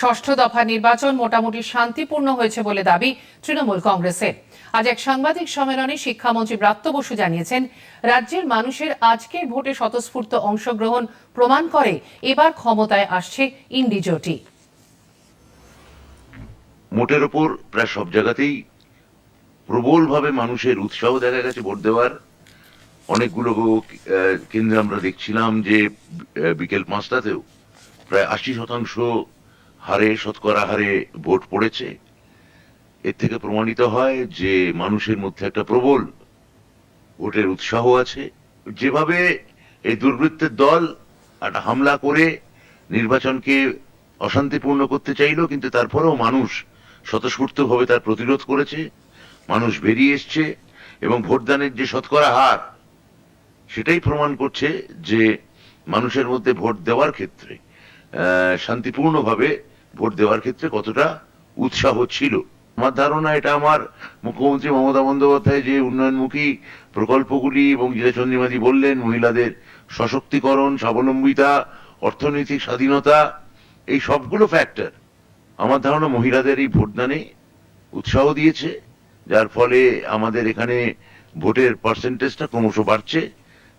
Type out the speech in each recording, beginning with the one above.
ষষ্ঠ দফা নির্বাচন মোটামুটি শান্তিপূর্ণ হয়েছে বলে দাবি তৃণমূল কংগ্রেসের। আজ এক সাংবাদিক সম্মেলনে শিক্ষামন্ত্রী ব্রাত্য বসু জানিয়েছেন, রাজ্যের মানুষের আজকের ভোটে স্বতঃস্ফূর্ত অংশগ্রহণ প্রমাণ করে এবার ক্ষমতায় আসছে ইন্ডি জোটি মোটের ওপর প্রায় সব জায়গাতেই প্রবলভাবে মানুষের উৎসাহ দেখা গেছে ভোট দেওয়ার। অনেকগুলো কেন্দ্রে আমরা দেখছিলাম যে বিকেল পাঁচটাতেও প্রায় আশি শতাংশ হারে শতকরা হারে ভোট পড়েছে। এর থেকে প্রমাণিত হয় যে মানুষের মধ্যে একটা প্রবল ভোটের উৎসাহ আছে। যেভাবে এই দুর্বৃত্তের দল একটা হামলা করে নির্বাচনকে অশান্তিপূর্ণ করতে চাইলো, কিন্তু তারপরেও মানুষ স্বতঃস্ফূর্তভাবে তার প্রতিরোধ করেছে, মানুষ বেরিয়ে এসছে এবং ভোটদানের যে শতকরা হার, সেটাই প্রমাণ করছে যে মানুষের মধ্যে ভোট দেওয়ার ক্ষেত্রে শান্তিপূর্ণভাবে ভোট দেওয়ার ক্ষেত্রে কতটা উৎসাহ ছিল? আমার ধারণা এটা আমার মুখ্যমন্ত্রী মমতা বন্দ্যোপাধ্যায় যে উন্নয়নমুখী প্রকল্পগুলি এবং যেটা চন্দ্রিমাদি বললেন, মহিলাদের সশক্তিকরণ, স্বাবলম্বিতা, অর্থনৈতিক স্বাধীনতা, এই সবগুলো ফ্যাক্টর আমার ধারণা মহিলাদের এই ভোটদানে উৎসাহ দিয়েছে, যার ফলে আমাদের এখানে ভোটের পার্সেন্টেজটা ক্রমশ বাড়ছে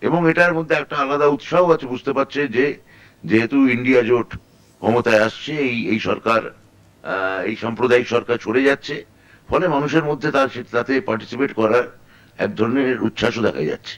এবং এটার মধ্যে একটা আলাদা উৎসাহ আছে, বুঝতে পারছে যে যেহেতু ইন্ডিয়া জোট ক্ষমতায় আসছে, এই এই সরকার এই সাম্প্রদায়িক সরকার সরে যাচ্ছে, ফলে মানুষের মধ্যে তার তাতে পার্টিসিপেট করার এক ধরনের উচ্ছ্বাসও দেখা যাচ্ছে।